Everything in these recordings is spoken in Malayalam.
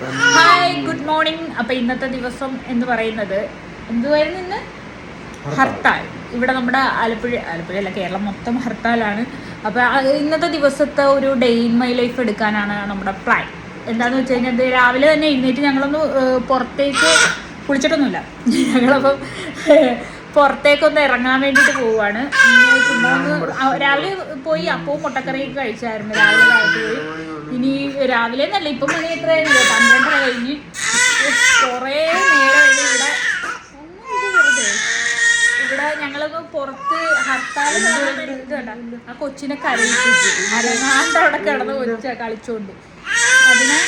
ഹായ് ഗുഡ് മോർണിംഗ് അപ്പൊ ഇന്നത്തെ ദിവസം എന്ന് പറയുന്നത് എന്തുവായിരുന്നു ഇന്ന്? ഹർത്താൽ. ഇവിടെ നമ്മുടെ ആലപ്പുഴ ആലപ്പുഴ അല്ല കേരളം മൊത്തം ഹർത്താലാണ്. അപ്പൊ ഇന്നത്തെ ദിവസത്തെ ഒരു ഡേ ഇൻ മൈ ലൈഫ് എടുക്കാനാണ് നമ്മുടെ പ്ലാൻ എന്താന്ന് വെച്ച് കഴിഞ്ഞാൽ രാവിലെ തന്നെ എഴുന്നേറ്റ് ഞങ്ങളൊന്ന് പുറത്തേക്ക് കുളിച്ചിട്ടൊന്നുമില്ല. ഞങ്ങളപ്പം പുറത്തേക്കൊന്ന് ഇറങ്ങാൻ വേണ്ടിട്ട് പോവാണ്. രാവിലെ പോയി അപ്പവും മുട്ടക്കറിയൊക്കെ കഴിച്ചായിരുന്നു. രാവിലെ കാലത്ത് പോയി. ഇനി രാവിലെ എന്നല്ല ഇപ്പം മണി എത്രയായിരുന്നു പന്ത്രണ്ടര കഴിഞ്ഞ്. കുറേ നേരം ഇവിടെ. ഇവിടെ ഞങ്ങളൊന്ന് പുറത്ത് ഹർത്താൽ ആ കൊച്ചിനെ കരയിപ്പിച്ചു. അരങ്ങാണ്ട് അവിടെ കിടന്ന് കൊച്ച കളിച്ചോണ്ട്. അതിനെ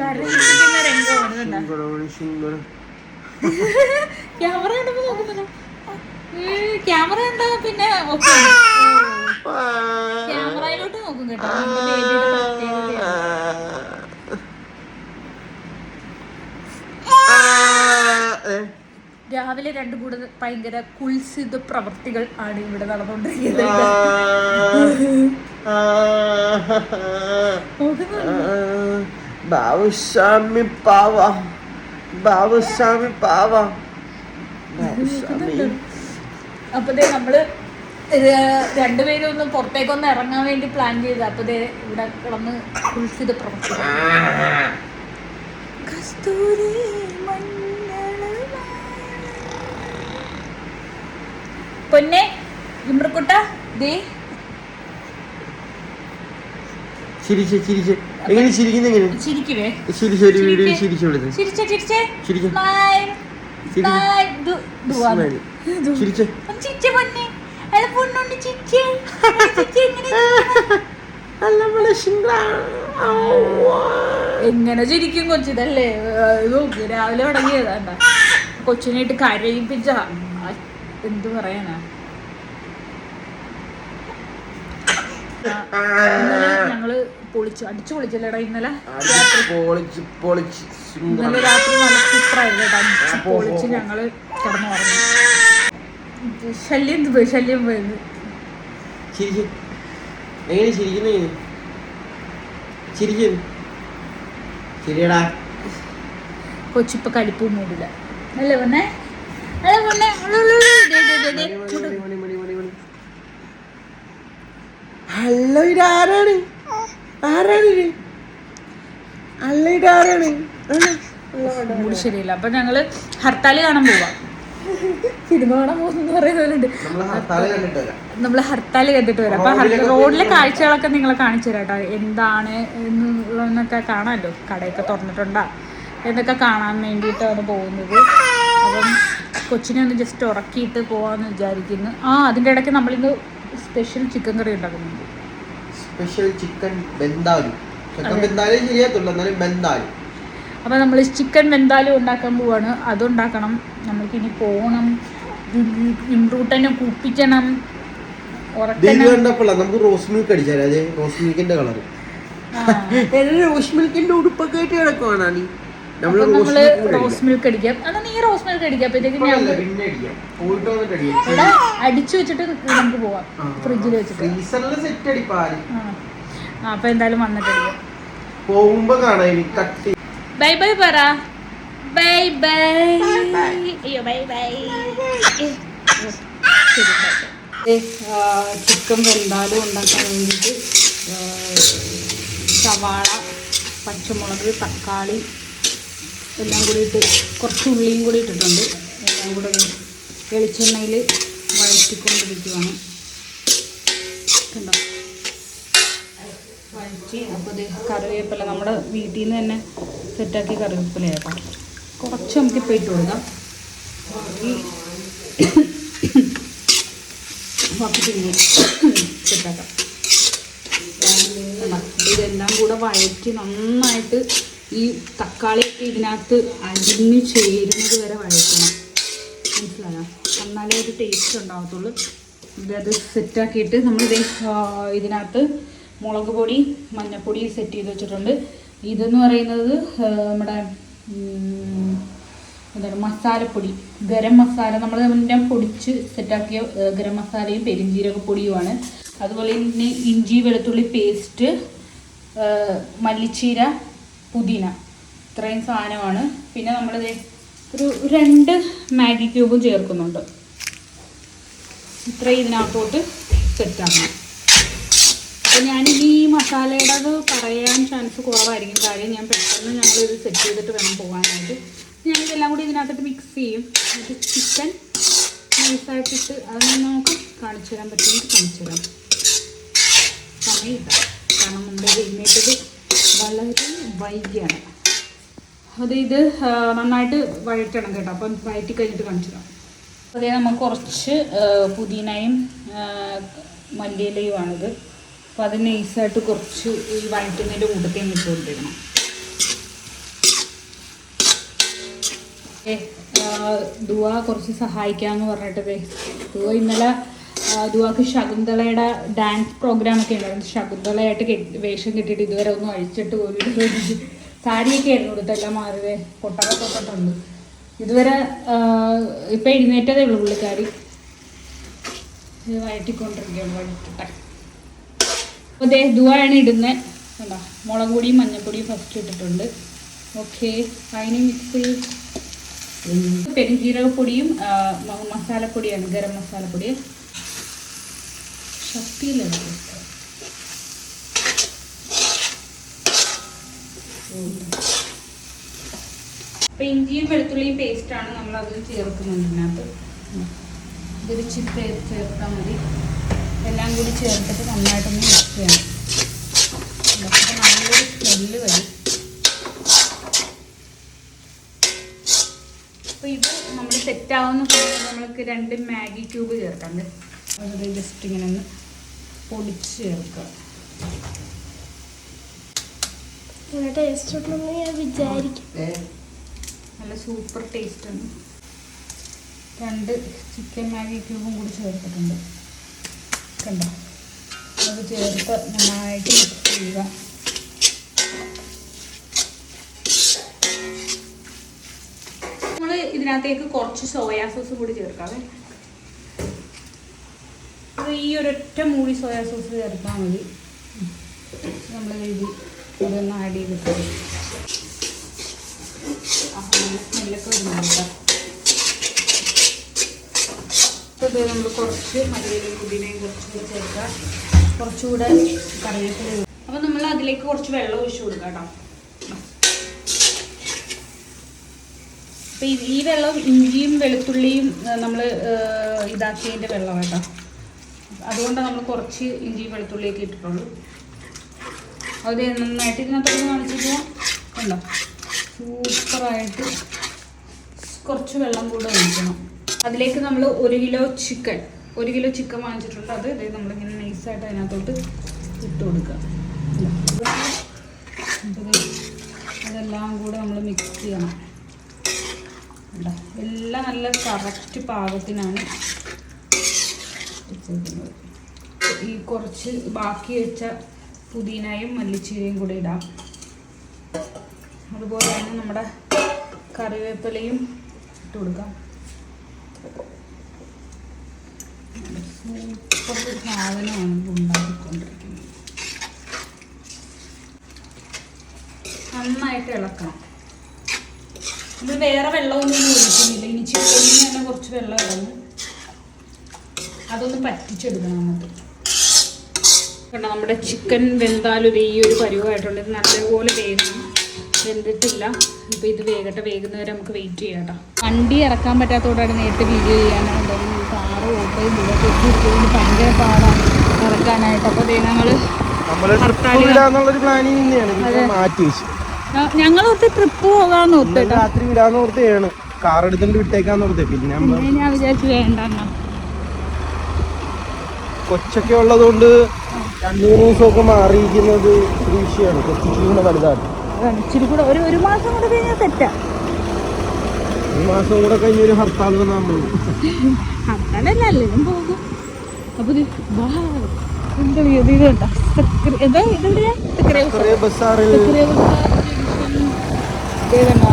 കരയിപ്പിക്കുന്ന രംഗമാണ് കണ്ട. ക്യാമറ കണ്ടപ്പോ ക്യാമറ കണ്ടാ പിന്നെ ക്യാമറയിലോട്ട് നോക്കും കേട്ടോ. രാവിലെ രണ്ടും കൂടെ ഭയങ്കര കുൽസിത പ്രവർത്തികൾ ആണ് ഇവിടെ നടന്നുകൊണ്ടിരിക്കുന്നത്. ബാബുസ്വാമി പാവ. ബാബുസ്വാമി പാവ. അപ്പൊ നമ്മൾ രണ്ടുപേരും ഒന്ന് പുറത്തേക്കൊന്ന് ഇറങ്ങാൻ വേണ്ടി പ്ലാൻ ചെയ്ത. അപ്പൊ ഇവിടെ കിടന്ന് കുളിച്ചത് കസ്തൂരി മഞ്ഞളുമായി. പൊന്നെ ഇമ്രക്കുട്ട ദേ. ചിരിച്ച് ചിരിച്ച്. എങ്ങനെ ചിരിച്ചേ എങ്ങനെ ചിരിക്കുവേ. ചിരിച്ച് ഒരു വീഡിയോ ചിരിച്ചു വിടുന്നത് ചിരിച്ചേ ചിരിച്ചേ. ചിരിക്ക്. എങ്ങനെ ചിരിക്കും കൊച്ചിതല്ലേ നോക്കി. രാവിലെ തുടങ്ങിയതാണ്ട. കൊച്ചിനായിട്ട് കരയിപ്പിച്ച. എന്തു പറയണ പറയാനാ ഞങ്ങൾ പൊളിച്ചു അടിച്ചു പൊളിച്ചല്ലേടാ ഇന്നലെ? രാത്രി പൊളിച്ച് പൊളിച്ച്. ഇന്നലെ രാത്രി നല്ല സൂപ്പറായിരുന്നു കേട്ടോ അടിച്ച് പൊളിച്ച് ഞങ്ങൾ കിടന്നു പറഞ്ഞു ശല്യം പോയി? ശല്യം പോയത് എങ്ങനെ ചിരിക്കുന്ന കൊച്ചിപ്പ കലിപ്പും മൂടില്ല. അല്ലേ പൊന്നെ? അല്ലേ പൊന്നെ. ഹലോ ഇത് ആരാണ് ആരാണ്? അല്ല ഇത് ആരാണ്. ശരിയില്ല. അപ്പൊ ഞങ്ങൾ ഹർത്താൽ കാണാൻ പോവാം. സിനിമ കാണാൻ പോകുന്നു പറയുന്നവരുണ്ട് നമ്മൾ ഹർത്താൽ കണ്ടിട്ട് വരാം. നമ്മൾ ഹർത്താൽ കണ്ടിട്ട് വരാം. അപ്പൊ റോഡിലെ കാഴ്ചകളൊക്കെ നിങ്ങളെ കാണിച്ചു തരാം കേട്ടോ. എന്താണ് എന്നുള്ളതെന്നൊക്കെ കാണാമല്ലോ. കടയൊക്കെ തുറന്നിട്ടുണ്ടാ? എന്നൊക്കെ കാണാൻ വേണ്ടിയിട്ടാണ് പോകുന്നത്. അപ്പം കൊച്ചിനെ ഒന്ന് ജസ്റ്റ് ഉറക്കിയിട്ട് പോവാന്ന് വിചാരിക്കുന്നു. ആ അതിന്റെ ഇടയ്ക്ക് നമ്മളിന്ന് സ്പെഷ്യൽ ചിക്കൻ കറി ഉണ്ടാക്കുന്നുണ്ട്. സ്പെഷ്യൽ ചിക്കൻ ബെന്താലു ചിക്കൻ ബെന്താലേ ശരിയാത്തുള്ളൂ എന്നാലും ബെന്താലു അപ്പോൾ നമ്മൾ ചിക്കൻ വെന്താലും ഉണ്ടാക്കാൻ പോവാണ്. അതുണ്ടാക്കണം. നമുക്കിനി പോകണം. ഇമ്പ്രൂട്ടനെ കുപ്പിക്കണം. നമുക്ക് റോസ് മിൽക്ക് അടിച്ചാലേ? റോസ് മിൽക്കിന്റെ കളർ. റോസ് മിൽക്കിന്റെ ഉടുപ്പൊക്കെ ആയിട്ട് കിടക്കുവാണ് നീ? അപ്പം നമ്മൾ റോസ് മിൽക്ക് അടിക്കാം. എന്നാ നീ റോസ് മിൽക്ക് അടിക്കാം. അപ്പോഴത്തേക്ക് ഞാൻ ഇവിടെ അടിച്ചു വെച്ചിട്ട് നമുക്ക് പോവാം. ഫ്രിഡ്ജിൽ വെച്ചിട്ട്. ആ. അപ്പൊ എന്തായാലും വന്നിട്ട് അടിക്കാം. പോകുമ്പോ ബൈ ബൈ പറ. Bye bye. അയ്യോ ബൈ ബൈ. ചിക്കൻ വെന്താലും ഉണ്ടാക്കാൻ വേണ്ടിയിട്ട് സവാള പച്ചമുളക് തക്കാളി എല്ലാം കൂടി ഇട്ട് കുറച്ച് ഉള്ളിയും കൂടി ഇട്ടിട്ടുണ്ട്. എല്ലാം കൂടെ വെളിച്ചെണ്ണയിൽ വഴറ്റിക്കൊണ്ടിരിക്കുകയാണ് കണ്ടോ? വഴറ്റി. അപ്പോൾ കറിവേപ്പില നമ്മുടെ വീട്ടിൽ നിന്ന് തന്നെ സെറ്റാക്കി കറിവേപ്പില കേട്ടോ കുറച്ച് നമുക്ക് ഇപ്പോൾ ഇട്ട് കൊടുക്കാം. ബാക്കി സെറ്റാക്കാം. ഇതെല്ലാം കൂടെ വഴറ്റി നന്നായിട്ട് ഈ തക്കാളിയൊക്കെ ഇതിനകത്ത് അരിഞ്ഞ് ചേരുന്നത് വരെ വഴറ്റണം. മനസ്സിലായോ? എന്നാലേ ഒരു ടേസ്റ്റ് ഉണ്ടാകത്തുള്ളൂ ഇതത് സെറ്റാക്കിയിട്ട് നമ്മൾ ഇതിനകത്ത് മുളക് പൊടി മഞ്ഞൾപ്പൊടി സെറ്റ് ചെയ്ത് വെച്ചിട്ടുണ്ട്. ഇതെന്ന് പറയുന്നത് നമ്മുടെ എന്താണ് മസാലപ്പൊടി. ഗരം മസാല നമ്മൾ അതിന്റെ പൊടിച്ച് സെറ്റാക്കിയ ഗരം മസാലയും പെരിഞ്ജീരക പൊടിയുമാണ് അതുപോലെ തന്നെ ഇഞ്ചി വെളുത്തുള്ളി പേസ്റ്റ് മല്ലിച്ചീര പുതിന. ഇത്രയും സാധനമാണ്. പിന്നെ നമ്മളിത് ഒരു രണ്ട് മാഗി ക്യൂബും ചേർക്കുന്നുണ്ട്. ഇത്രയും ഇതിനകത്തോട്ട് സെറ്റാക്കണം അപ്പോൾ ഞാൻ ഈ മസാലയുടെ അത് പറയാൻ ചാൻസ് കുറവായിരിക്കും. കാര്യം ഞാൻ പെട്ടെന്ന് ഞങ്ങളിത് സെറ്റ് ചെയ്തിട്ട് വേണം പോകാനായിട്ട് ഞാനിതെല്ലാം കൂടി ഇതിനകത്തോട്ട് മിക്സ് ചെയ്യും. എന്നിട്ട് ചിക്കൻ നൈസായിട്ടിട്ട് അത് നമുക്ക് കാണിച്ചു തരാൻ പറ്റുമെങ്കിൽ കാണിച്ചു തരാം സമയമില്ല. കാരണം മുമ്പേ എഴുന്നേറ്റത് വളരെ വൈകിയാണ്. അത് ഇത് നന്നായിട്ട് വഴറ്റണം കേട്ടോ. അപ്പം വഴറ്റി കഴിഞ്ഞിട്ട് കാണിച്ചു തരാം. അതേ നമുക്ക് കുറച്ച് പുതിനയും മല്ലിയിലയുമാണിത്. അപ്പോൾ അത് നൈസായിട്ട് കുറച്ച് ഈ വഴറ്റുന്നതിന്റെ കൂട്ടത്തിൽ ഇട്ട് കൊടുത്തിരണം ദുവ കുറച്ച് സഹായിക്കാമെന്ന് പറഞ്ഞിട്ട് ദുവ ഇന്നലെ ദുവാക്ക് ശകുന്തളയുടെ ഡാൻസ് പ്രോഗ്രാം ഒക്കെ ഉണ്ടായിരുന്നു. ശകുന്തളയായിട്ട് കെട്ടി വേഷം കെട്ടിയിട്ട് ഇതുവരെ ഒന്നും അഴിച്ചിട്ട് പോലും. സാരിയൊക്കെ ആയിരുന്നു കൊടുത്തെല്ലാം മാറിയത് കൊട്ടൊക്കെ തൊട്ടിട്ടുണ്ട് ഇതുവരെ ഇപ്പം എഴുന്നേറ്റതേ ഉള്ളൂ പുള്ളിക്കാരി. ഇത് വഴറ്റിക്കൊണ്ടിരിക്കുകയാണ് വഴറ്റിട്ടെ. അപ്പോൾ ദേ ദുവാണ് ഇടുന്നത് കണ്ടോ? മുളക് പൊടിയും മഞ്ഞൾപ്പൊടിയും ഫസ്റ്റ് ഇട്ടിട്ടുണ്ട്. ഓക്കെ അതിന് മിക്സ് പെരുംജീരകപ്പൊടിയും മസാലപ്പൊടിയാണ് ഗരം മസാലപ്പൊടി ശക്തിയിലാണ് അപ്പം ഇഞ്ചിയും വെളുത്തുള്ളിയും പേസ്റ്റാണ് നമ്മൾ അത് ചേർക്കുന്നത് ഇതിനകത്ത്. ഇതൊരു ചിപ്പ് ചേർത്താൽ മതി. എല്ലാം കൂടി ചേർത്തിട്ട് നന്നായിട്ടൊന്ന് മിക്സ് ചെയ്യണം. നല്ലൊരു സ്മെല്ല് വരും. അപ്പോൾ ഇത് നമ്മൾ സെറ്റാവുന്ന സമയത്ത് നമ്മൾക്ക് രണ്ട് മാഗി ക്യൂബ് ചേർക്കാണ്ട്. അത് ജസ്റ്റ് ഇങ്ങനെ ഒന്ന് പൊടിച്ച് ചേർക്കുക. നല്ല സൂപ്പർ ടേസ്റ്റ് ഉണ്ട്. രണ്ട് ചിക്കൻ മാഗി ക്യൂബും കൂടി ചേർത്തിട്ടുണ്ട്. കണ്ടോ? അത് ചേർത്ത് നന്നായിട്ട് മിക്സ് ചെയ്യുക. നമ്മൾ ഇതിനകത്തേക്ക് കുറച്ച് സോയാ സോസ് കൂടി ചേർക്കാവേ അത് ഈ ഒരൊറ്റ മൂടി സോയാ സോസ് ചേർത്താൽ മതി. നമ്മൾ ഇത് ഇതൊന്ന് ആഡ് ചെയ്തിട്ട് സ്മെല്ലൊക്കെ വരുന്നുണ്ട് കേട്ടോ. നമ്മൾ കുറച്ച് മല്ലിയിലും പുതിനയും കുറച്ചുകൂടെ ചേർക്കുക. കുറച്ചുകൂടെ കറിവേപ്പില അപ്പോൾ നമ്മൾ അതിലേക്ക് കുറച്ച് വെള്ളം ഒഴിച്ചു കൊടുക്കാം കേട്ടോ. ഈ വെള്ളം ഇഞ്ചിയും വെളുത്തുള്ളിയും നമ്മൾ ഇതാക്കിയതിന്റെ വെള്ളം കേട്ടോ. അതുകൊണ്ടാണ് നമ്മൾ കുറച്ച് ഇഞ്ചി വെളുത്തുള്ളിയൊക്കെ ഇട്ടിട്ടുള്ളൂ. അത് നന്നായിട്ട് ഇതിനകത്തൊക്കെ കാണിച്ചിട്ട് കണ്ടോ? സൂപ്പറായിട്ട് കുറച്ച് വെള്ളം കൂടെ ഒഴിക്കണം. അതിലേക്ക് നമ്മൾ ഒരു കിലോ ചിക്കൻ ഒരു കിലോ ചിക്കൻ വാങ്ങിച്ചിട്ടുണ്ട്. അത് ഇതേ നമ്മളിങ്ങനെ നൈസായിട്ട് അതിനകത്തോട്ട് ഇട്ട് കൊടുക്കുക. അതെല്ലാം കൂടെ നമ്മൾ മിക്സ് ചെയ്യണം? എല്ലാം നല്ല കറക്റ്റ് പാകത്തിനാണ്. ഈ കുറച്ച് ബാക്കി വെച്ച പുതിനയും മല്ലിച്ചീരയും കൂടി ഇടാം. അതുപോലെ തന്നെ നമ്മുടെ കറിവേപ്പിലയും ഇട്ട് കൊടുക്കാം. നന്നായിട്ട് ഇളക്കണം. ഇത് വേറെ വെള്ളമൊന്നും ഒഴിക്കുന്നില്ല. ഇനി ചിക്കനിൽ തന്നെ കുറച്ച് വെള്ളം ഇടണം. അതൊന്ന് പറ്റിച്ചെടുക്കണം നമുക്ക് കണ്ടോ നമ്മുടെ ചിക്കൻ വെന്താലും ഈ ഒരു പരുവമായിട്ടുണ്ട് ഇത് നല്ലപോലെ വേഗം വെന്തിട്ടില്ല. ഇപ്പം ഇത് വേഗട്ടെ വേഗുന്നവരെ നമുക്ക് വെയിറ്റ് ചെയ്യാം കേട്ടോ. വണ്ടി ഇറക്കാൻ പറ്റാത്തതുകൊണ്ടാണ് നേരത്തെ വീഡിയോ ചെയ്യാനാണ് കാറ് ഓട്ടോയും ഇതൊക്കെ ഭയങ്കര പാടാണ് ഇറക്കാനായിട്ട്. അപ്പോൾ ഞങ്ങൾ ഞങ്ങൾ ഒത്തിരി ട്രിപ്പ് പോകാന്ന് ഓർത്ത് രാത്രി വിടാന്ന് ഓർത്തയാണ് കാർ എടുത്തിട്ട് വിട്ടേക്കാന്ന് ഓർത്തേ പിന്നെ ഞാൻ വിചാരിച്ചു വേണ്ടെന്നാ കൊച്ചൊക്കെ ഉള്ളതുകൊണ്ട് രണ്ടു മൂന്ന് ദിവസമൊക്കെ മാറിയിരിക്കുന്നത് ഒരു വിഷയമാണ് കൊച്ചിച്ചിരി കൂടെ വലുതാണ് ഇച്ചിരി കൂടെ ഒരു ഒരു മാസം കൂടെ കഴിഞ്ഞാൽ തെറ്റാ. ഒരു മാസം കൂടെ കഴിഞ്ഞൊരു ഹർത്താൽ നമ്മൾ ഹർത്താലല്ല അല്ലെങ്കിലും പോകും. അപ്പൊ കണ്ടോ? കണ്ടോ?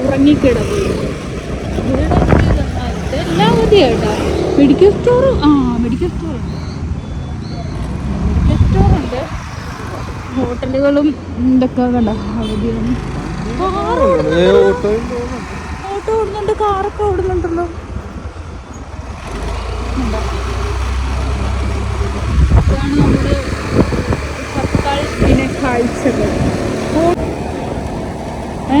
ഉറങ്ങിക്കിടന്നു ഒരു മെഡിക്കൽ സ്റ്റോർ ആ മെഡിക്കൽ സ്റ്റോർ ഉണ്ട്. മെഡിക്കൽ സ്റ്റോർ ഉണ്ട്. ഹോട്ടലുകളും ഇതൊക്കെ കണ്ട? അവധിയാണ്. ഓട്ടോ? ഓടുന്നുണ്ട്. കാറൊക്കെ ഓടുന്നുണ്ടല്ലോ? ഇതാണ് നമ്മുടെ കാഴ്ചകൾ. ഏ?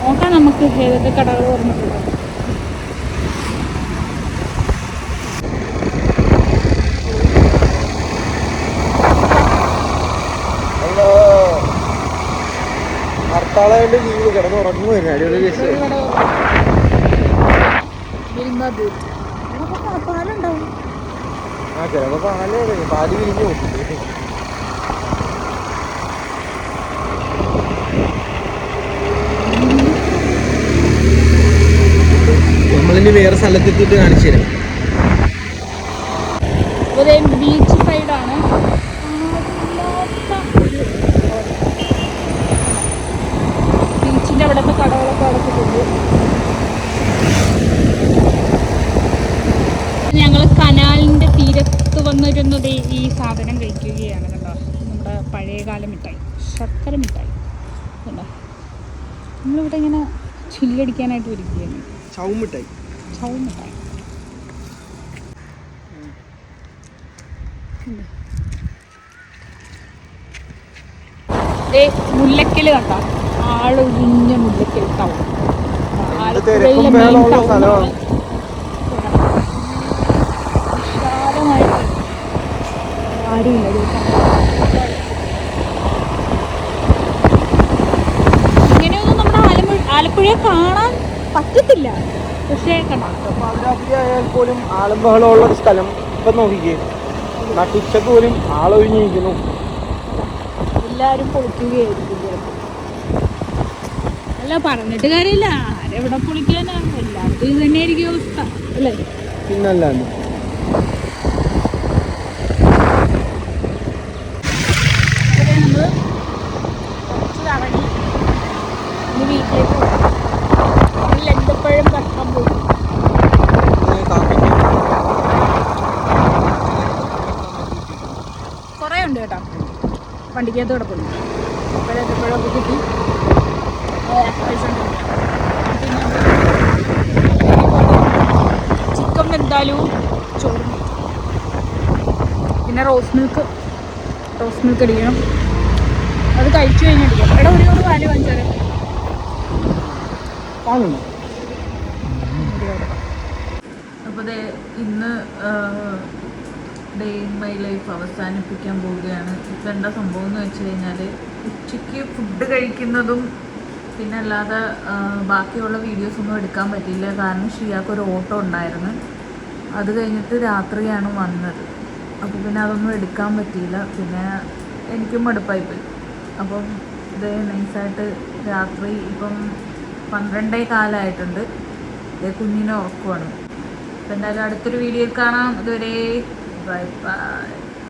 നോക്കാം നമുക്ക് ഏതൊക്കെ കടകൾ തുറന്നിട്ടുള്ളത് ഹലോ ഹർത്താളായിട്ട് ജീവിതം കിടന്ന് ഉറങ്ങുമായിരുന്നു അടിപൊളി ആ ചിലപ്പോ പാലേ. പാൽ വിരിഞ്ഞു നമ്മളിനി വേറെ സ്ഥലത്തെത്തിയിട്ട് കാണിച്ചു തരാം. ബീച്ച് സൈഡാണ് ഞങ്ങൾ കനാലിന്റെ തീരത്ത് വന്നിരുന്നത് ഈ സാധനം കഴിക്കുകയാണ് കേട്ടോ നമ്മുടെ പഴയകാല മിഠായി ശർക്കര മിഠായി. കണ്ടോ? നമ്മളിവിടെ ഇങ്ങനെ ചില്ലടിക്കാനായിട്ട് വരികയാണ്. ചൗമിട്ടായി ചൗ മുല്ലക്കൽ കണ്ട? ആളൊഴിഞ്ഞ മുല്ലക്കൽ ടൗൺ ആലപ്പുഴയിലെ മെയിൻ സ്ഥലമാണ്. ആരുമില്ല ഇങ്ങനെയൊന്നും നമ്മുടെ ആലപ്പുഴ ആലപ്പുഴയെ കാണാൻ പറ്റത്തില്ല. പക്ഷേ കണ്ടോ പാതിരാത്രി ആയാൽ പോലും ആളും ഒരു സ്ഥലം ഇപ്പൊ നോക്കിക്കേ. നട്ടുച്ചക്ക് പോലും ആളൊഴിഞ്ഞിരിക്കുന്നു. എല്ലാവരും പൊളിക്കുകയായിരിക്കും അല്ല പറഞ്ഞിട്ട് കാര്യമില്ല. ആരെവിടെ പൊളിക്കാനാണ് എല്ലാവർക്കും ഇത് തന്നെയായിരിക്കും അവസ്ഥ അല്ലേ? പിന്നല്ലാണ്ട് ഇവിടെ നമ്മൾ കുറച്ച് കറങ്ങി ഇനി വീട്ടിലേക്ക് പോകും ലന്തപ്പഴം കറക്കാൻ പോകും കുറേ ഉണ്ട് കേട്ടോ വണ്ടിക്കകത്ത് കിടക്കുന്നു അപ്പോൾ ലന്തപ്പഴമൊക്കെ കിട്ടി. പിന്നെ ചിക്കൻ എന്തായാലും ചോറും. പിന്നെ റോസ് മിൽക്ക്. റോസ് മിൽക്ക് അടിക്കണം. അത് കഴിച്ചു കഴിഞ്ഞിട്ടില്ല എടാ ഒരു ഒരു പാൽ വാങ്ങിച്ചാലോ അപ്പോൾ ഇന്ന് ഡേ ഇൻ മൈ ലൈഫ് അവസാനിപ്പിക്കാൻ പോവുകയാണ്. എന്താ സംഭവം എന്ന് വെച്ച് കഴിഞ്ഞാൽ ഉച്ചയ്ക്ക് ഫുഡ് കഴിക്കുന്നതും പിന്നെ അല്ലാതെ ബാക്കിയുള്ള വീഡിയോസ് ഒന്നും എടുക്കാൻ പറ്റിയില്ല. കാരണം ഷിയാക്ക് ഒരു ഓട്ടോ ഉണ്ടായിരുന്നു. അത് കഴിഞ്ഞിട്ട് രാത്രിയാണ് വന്നത്. അപ്പോൾ പിന്നെ അതൊന്നും എടുക്കാൻ പറ്റിയില്ല. പിന്നെ എനിക്കും മടുപ്പായിപ്പോയി അപ്പം ഇത് നൈസായിട്ട് രാത്രി ഇപ്പം പന്ത്രണ്ടേ കാലമായിട്ടുണ്ട് ഇത് കുഞ്ഞിനെ ഉറക്കുവാണ്. അപ്പം എന്തായാലും അടുത്തൊരു വീഡിയോയിൽ കാണാം. ഇതുവരെ ബൈ ബൈ